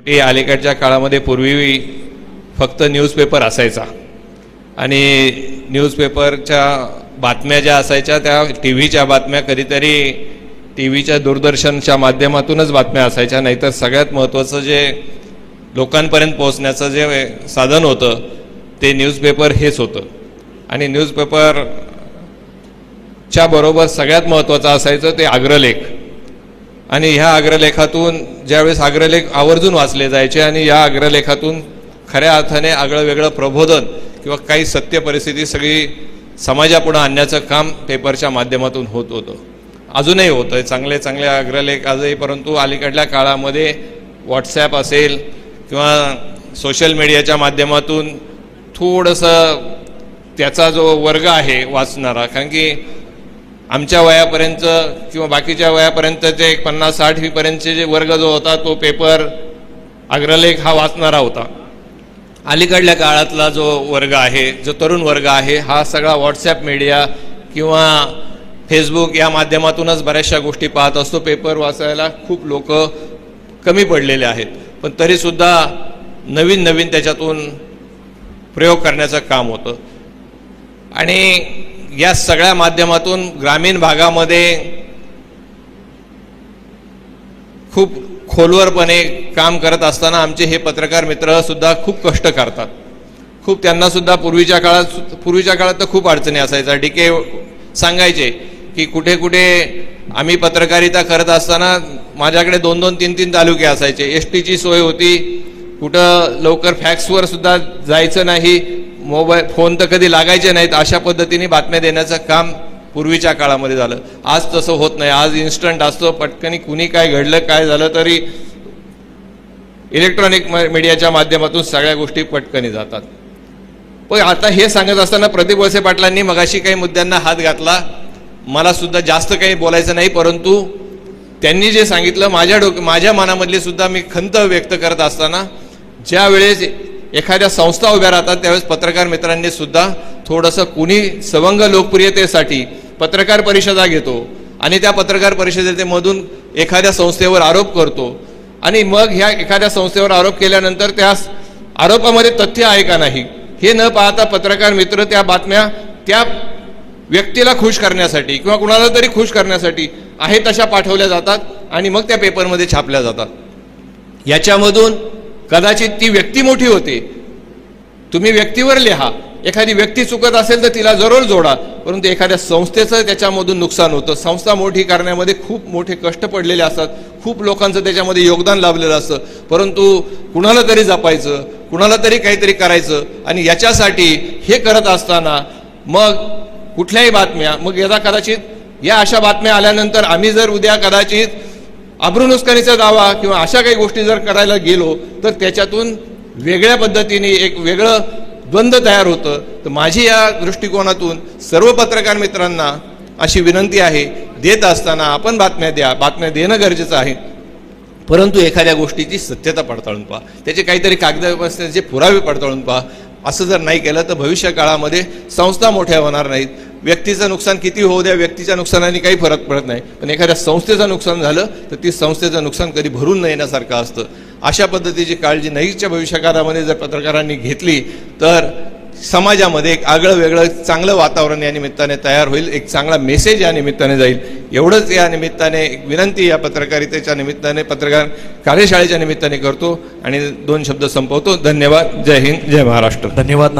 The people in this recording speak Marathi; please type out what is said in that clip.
शेवटी अलीकडच्या काळामध्ये पूर्वी फक्त न्यूजपेपर असायचा. आणि न्यूजपेपरच्या बातम्या ज्या असायच्या त्या टी व्हीच्या बातम्या कधीतरी टी व्हीच्या दूरदर्शनच्या माध्यमातूनच बातम्या असायच्या. नाहीतर सगळ्यात महत्त्वाचं जे लोकांपर्यंत पोहोचण्याचं जे साधन होतं ते न्यूजपेपर हेच होतं. आणि न्यूजपेपरच्या बरोबर सगळ्यात महत्त्वाचं असायचं ते अग्रलेख आणि ह्या अग्रलेखातून ज्यावेळेस अग्रलेख आवर्जून वाचले जायचे आणि या अग्रलेखातून खऱ्या अर्थाने आगळं वेगळं प्रबोधन किंवा काही सत्य परिस्थिती सगळी समाजापुढं आणण्याचं काम पेपरच्या माध्यमातून होत होतं. अजूनही होतं आहे चांगले चांगले अग्रलेख आजही परंतु अलीकडल्या काळामध्ये व्हॉट्सॲप असेल किंवा सोशल मीडियाच्या माध्यमातून थोडंसं त्याचा जो वर्ग आहे वाचणारा कारण की आमच्या वयापर्यंत किंवा बाकीच्या वयापर्यंत ते एक पन्नास साठ वीपर्यंतचे जे वर्ग जो होता तो पेपर अग्रलेख हा वाचणारा होता. अलीकडल्या काळातला जो वर्ग आहे जो तरुण वर्ग आहे हा सगळा व्हॉट्सॲप मीडिया किंवा फेसबुक या माध्यमातूनच बऱ्याचशा गोष्टी पाहत असतो. पेपर वाचायला खूप लोक कमी पडलेले आहेत. पण तरीसुद्धा नवीन नवीन त्याच्यातून प्रयोग करण्याचं काम होतं. आणि या सगळ्या माध्यमातून ग्रामीण भागामध्ये खूप खोलवरपणे काम करत असताना आमचे हे पत्रकार मित्र सुद्धा खूप कष्ट करतात. खूप त्यांना सुद्धा पूर्वीच्या काळात पूर्वीच्या काळात तर खूप अडचणी असायच्या. डीके सांगायचे की कुठे कुठे आम्ही पत्रकारिता करत असताना माझ्याकडे दोन दोन तीन तीन तालुके असायचे. एस टीची सोय होती. कुठं लवकर फॅक्सवर सुद्धा जायचं नाही. मोबाईल फोन तर कधी लागायचे नाहीत अशा पद्धतीने बातम्या देण्याचं काम पूर्वीच्या काळामध्ये झालं. आज तसं होत नाही. आज इन्स्टंट असतो पटकनी कुणी काय घडलं काय झालं तरी इलेक्ट्रॉनिक मीडियाच्या माध्यमातून सगळ्या गोष्टी पटकनी जातात. पण आता हे सांगत असताना प्रदीप वळसे पाटलांनी मगाशी काही मुद्द्यांना हात घातला. मला सुद्धा जास्त काही बोलायचं नाही परंतु त्यांनी जे सांगितलं माझ्या डोक माझ्या मनामधली सुद्धा मी खंत व्यक्त करत असताना ज्या वेळेस एखाद्या संस्था उभ्या राहतात त्यावेळेस पत्रकार मित्रांनी सुद्धा थोडंसं कुणी सवंग लोकप्रियतेसाठी पत्रकार परिषदा घेतो आणि त्या पत्रकार परिषदेमधून एखाद्या संस्थेवर आरोप करतो. आणि मग ह्या एखाद्या संस्थेवर आरोप केल्यानंतर त्या आरोपामध्ये तथ्य आहे का नाही हे न पाहता पत्रकार मित्र त्या बातम्या त्या व्यक्तीला खुश करण्यासाठी किंवा कुणाला तरी खुश करण्यासाठी आहे तशा पाठवल्या जातात आणि मग त्या पेपरमध्ये छापल्या जातात. याच्यामधून कदाचित ती व्यक्ती मोठी होते. तुम्ही व्यक्तीवर लिहा. एखादी व्यक्ती चुकत असेल तर तिला जरूर जोडा. परंतु एखाद्या संस्थेचं त्याच्यामधून नुकसान होतं. संस्था मोठी करण्यामध्ये खूप मोठे कष्ट पडलेले असतात. खूप लोकांचं त्याच्यामध्ये योगदान लाभलेलं असतं. परंतु कुणाला तरी जपायचं कुणाला तरी काहीतरी करायचं आणि याच्यासाठी हे करत असताना मग कुठल्याही बातम्या मग यदा कदाचित या अशा बातम्या आल्यानंतर आम्ही जर उद्या कदाचित अब्रुनुस्कानीचा दावा किंवा अशा काही गोष्टी जर करायला गेलो तर त्याच्यातून वेगळ्या पद्धतीने एक वेगळं द्वंद्व तयार होतं. तर माझी या दृष्टिकोनातून सर्व पत्रकार मित्रांना अशी विनंती आहे देत असताना आपण बातम्या द्या बातम्या देणं गरजेचं आहे. परंतु एखाद्या गोष्टीची सत्यता पडताळून पहा. त्याचे काहीतरी कागद पुरावे पडताळून पहा. असं जर नाही केलं तर भविष्य काळामध्ये संस्था मोठ्या होणार नाहीत. व्यक्तीचं नुकसान किती होऊ द्या व्यक्तीच्या नुकसानाने काही फरक पडत नाही. पण एखाद्या संस्थेचं नुकसान झालं तर ती संस्थेचं नुकसान कधी भरून न येण्यासारखं असतं. अशा पद्धतीची काळजी नईच्या भविष्यकाळामध्ये जर पत्रकारांनी घेतली तर समाजामध्ये एक आगळं वेगळं चांगलं वातावरण या निमित्ताने तयार होईल एक चांगला मेसेज या निमित्ताने जाईल. एवढंच या निमित्ताने एक विनंती या पत्रकारितेच्या निमित्ताने पत्रकार कार्यशाळेच्या निमित्ताने करतो. आणि दोन शब्द संपवतो. धन्यवाद. जय हिंद. जय महाराष्ट्र. धन्यवाद